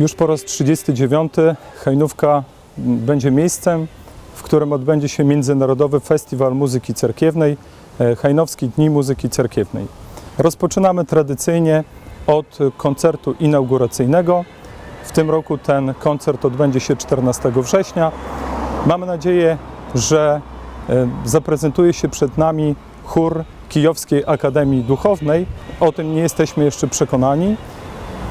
Już po raz 39 Hajnówka będzie miejscem, w którym odbędzie się Międzynarodowy Festiwal Muzyki Cerkiewnej, e, Hajnowski Dni Muzyki Cerkiewnej. Rozpoczynamy tradycyjnie od koncertu inauguracyjnego. W tym roku ten koncert odbędzie się 14 września. Mamy nadzieję, że e, zaprezentuje się przed nami chór Kijowskiej Akademii Duchownej. O tym nie jesteśmy jeszcze przekonani,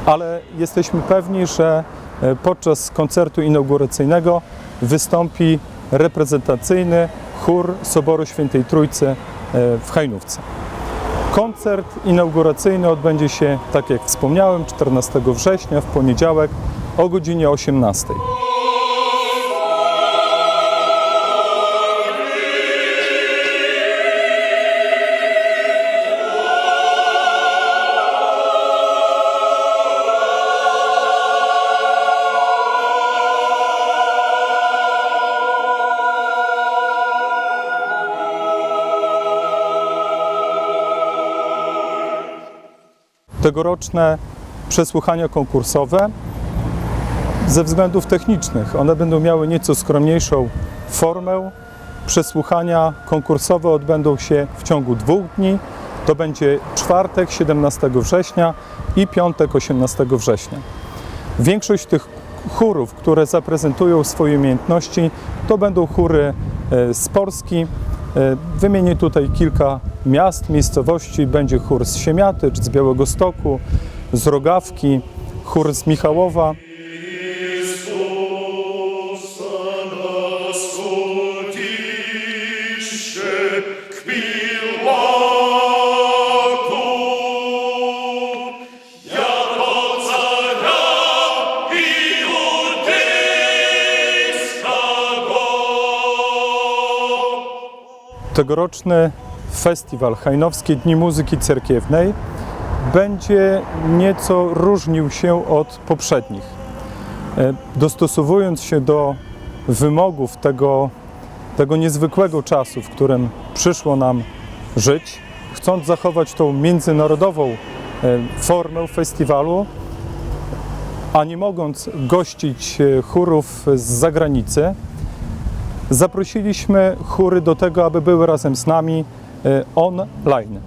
ale jesteśmy pewni, że e, podczas koncertu inauguracyjnego wystąpi reprezentacyjny chór Soboru Świętej Trójcy e, w Hajnówce. Koncert inauguracyjny odbędzie się, tak jak wspomniałem, 14 września w poniedziałek o godzinie 18. Tegoroczne przesłuchania konkursowe ze względów technicznych. One będą miały nieco skromniejszą formę. Przesłuchania konkursowe odbędą się w ciągu dwóch dni. To będzie czwartek 17 września i piątek 18 września. Większość tych chórów, które zaprezentują swoje umiejętności, to będą chóry e, z Polski. E, Wymienię tutaj kilka miast, miejscowości. Będzie chór z Siemiatycz, z Białegostoku, z Rogawki, chór z Michałowa. Tegoroczny festiwal Hajnowskie Dni Muzyki Cerkiewnej będzie nieco różnił się od poprzednich. E, Dostosowując się do wymogów tego, tego niezwykłego czasu, w którym przyszło nam żyć, chcąc zachować tą międzynarodową e, formę festiwalu, a nie mogąc gościć e, chórów z zagranicy, zaprosiliśmy chóry do tego, aby były razem z nami online.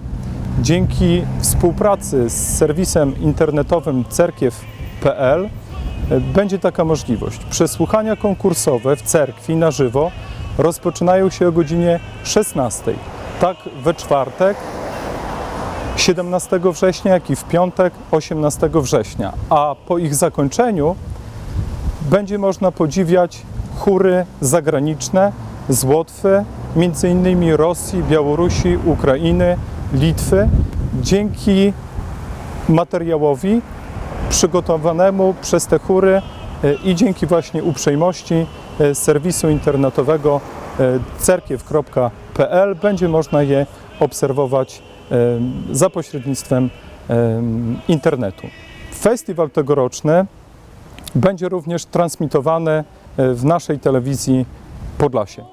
Dzięki współpracy z serwisem internetowym cerkiew.pl e, będzie taka możliwość. Przesłuchania konkursowe w cerkwi na żywo rozpoczynają się o godzinie 16. Tak we czwartek 17 września, jak i w piątek 18 września. A po ich zakończeniu będzie można podziwiać chóry zagraniczne z Łotwy, innymi Rosji, Białorusi, Ukrainy, Litwy, dzięki materiałowi przygotowanemu przez te chóry e, i dzięki właśnie uprzejmości e, serwisu internetowego e, cerkiew.pl będzie można je obserwować za pośrednictwem internetu. Festiwal tegoroczny będzie również transmitowany w naszej telewizji Podlasie.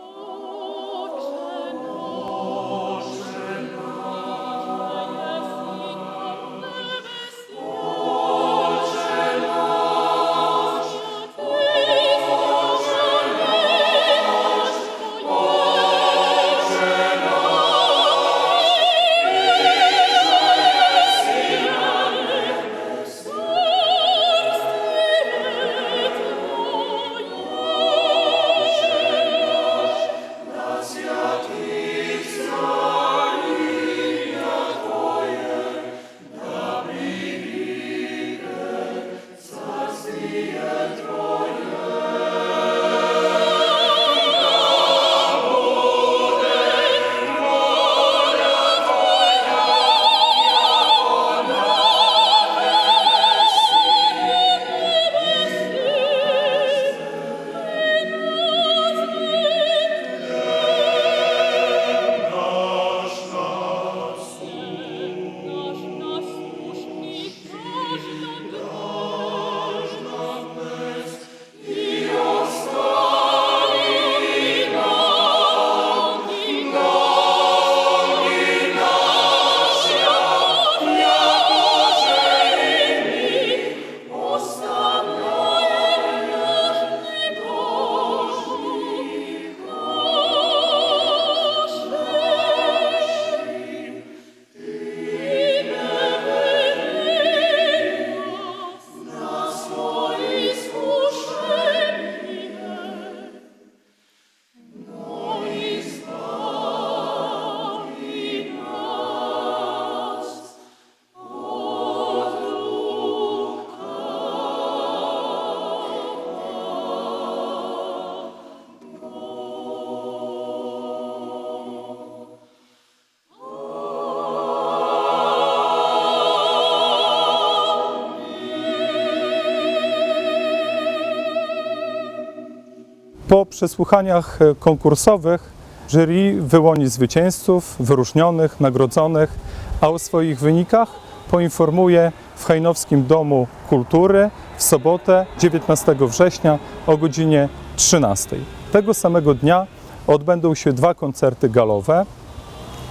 Po przesłuchaniach e, konkursowych jury wyłoni zwycięzców, wyróżnionych, nagrodzonych, a o swoich wynikach poinformuje w Hajnowskim Domu Kultury w sobotę 19 września o godzinie 13. Tego samego dnia odbędą się dwa koncerty galowe.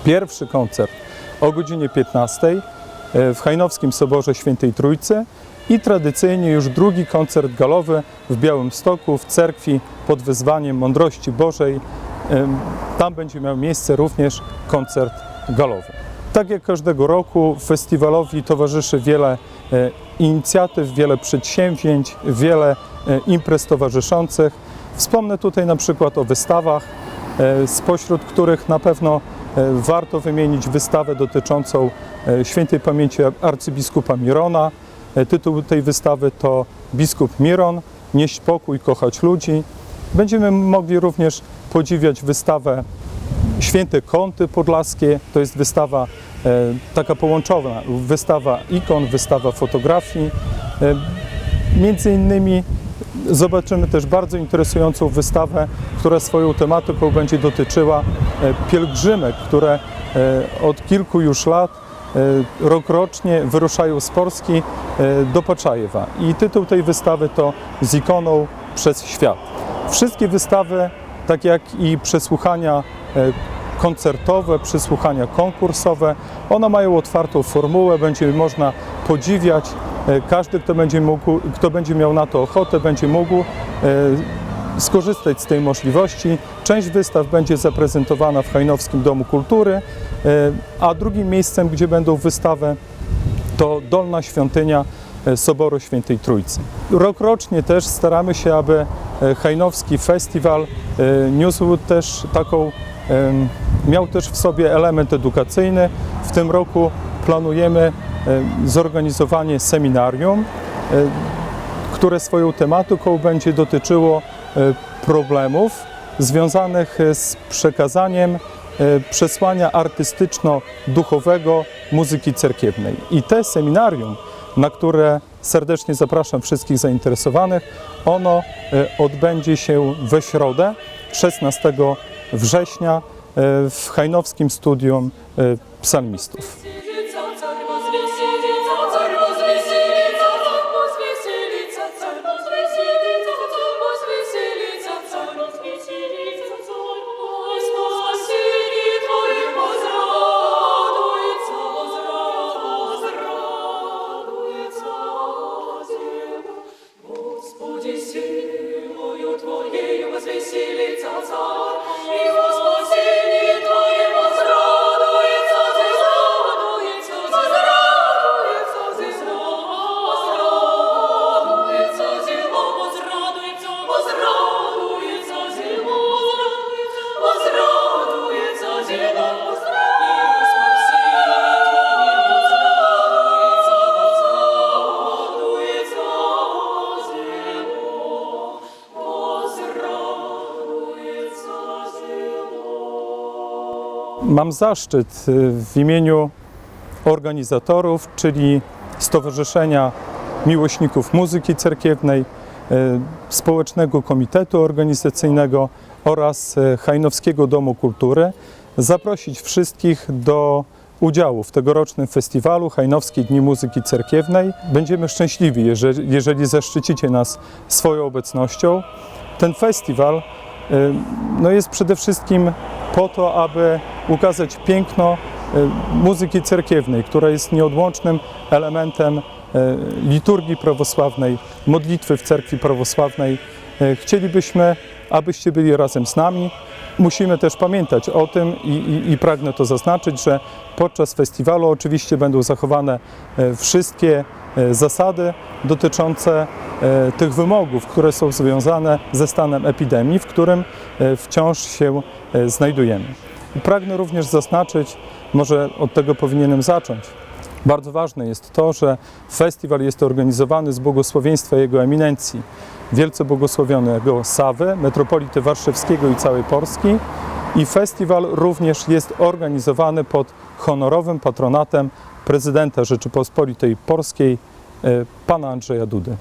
Pierwszy koncert o godzinie 15 e, w Hajnowskim Soborze Świętej Trójcy i tradycyjnie już drugi koncert galowy w Białymstoku w cerkwi pod wezwaniem Mądrości Bożej. Em, Tam będzie miał miejsce również koncert galowy. Tak jak każdego roku festiwalowi towarzyszy wiele e, inicjatyw, wiele przedsięwzięć, wiele e, imprez towarzyszących. Wspomnę tutaj na przykład o wystawach, e, spośród których na pewno e, warto wymienić wystawę dotyczącą e, świętej pamięci arcybiskupa Mirona. E, Tytuł tej wystawy to Biskup Miron, nieść pokój, kochać ludzi. Będziemy mogli również podziwiać wystawę Święte Kąty Podlaskie. To jest wystawa e, taka połączona, wystawa ikon, wystawa fotografii. E, między innymi zobaczymy też bardzo interesującą wystawę, która swoją tematyką będzie dotyczyła e, pielgrzymek, które e, od kilku już lat e, rokrocznie wyruszają z Polski do Paczajewa. I tytuł tej wystawy to Z ikoną przez świat. Wszystkie wystawy, tak jak i przesłuchania koncertowe, przesłuchania konkursowe, one mają otwartą formułę, będzie można podziwiać. E, Każdy, kto będzie, mógł, kto będzie miał na to ochotę, będzie mógł e, skorzystać z tej możliwości. Część wystaw będzie zaprezentowana w Hajnowskim Domu Kultury, e, a drugim miejscem, gdzie będą wystawy, to Dolna Świątynia Soboru Świętej Trójcy. Rokrocznie też staramy się, aby Hajnowski Festiwal niósł też taką, miał też w sobie element edukacyjny. W tym roku planujemy zorganizowanie seminarium, które swoją tematyką będzie dotyczyło e, problemów związanych e, z przekazaniem e, przesłania artystyczno-duchowego muzyki cerkiewnej. I te seminarium, na które serdecznie zapraszam wszystkich zainteresowanych, ono odbędzie się we środę 16 września e, w Hajnowskim Studium e, Psalmistów. Mam zaszczyt y, w imieniu organizatorów, czyli Stowarzyszenia Miłośników Muzyki Cerkiewnej, y, Społecznego Komitetu Organizacyjnego oraz y, Hajnowskiego Domu Kultury, zaprosić wszystkich do udziału w tegorocznym festiwalu Hajnowskie Dni Muzyki Cerkiewnej. Będziemy szczęśliwi, jeżeli, jeżeli zaszczycicie nas swoją obecnością. Ten festiwal no jest przede wszystkim po to, aby ukazać piękno y, muzyki cerkiewnej, która jest nieodłącznym elementem y, liturgii prawosławnej, modlitwy w cerkwi prawosławnej. Y, Chcielibyśmy, abyście byli razem z nami. Musimy też pamiętać o tym i, i, i pragnę to zaznaczyć, że podczas festiwalu oczywiście będą zachowane e, wszystkie e, zasady dotyczące e, tych wymogów, które są związane ze stanem epidemii, w którym e, wciąż się e, znajdujemy. Pragnę również zaznaczyć, może od tego powinienem zacząć. Bardzo ważne jest to, że festiwal jest organizowany z błogosławieństwa Jego Eminencji, wielce błogosławionego Sawy, metropolity warszawskiego i całej Polski. I festiwal również jest organizowany pod honorowym patronatem prezydenta Rzeczypospolitej Polskiej, e, pana Andrzeja Dudy.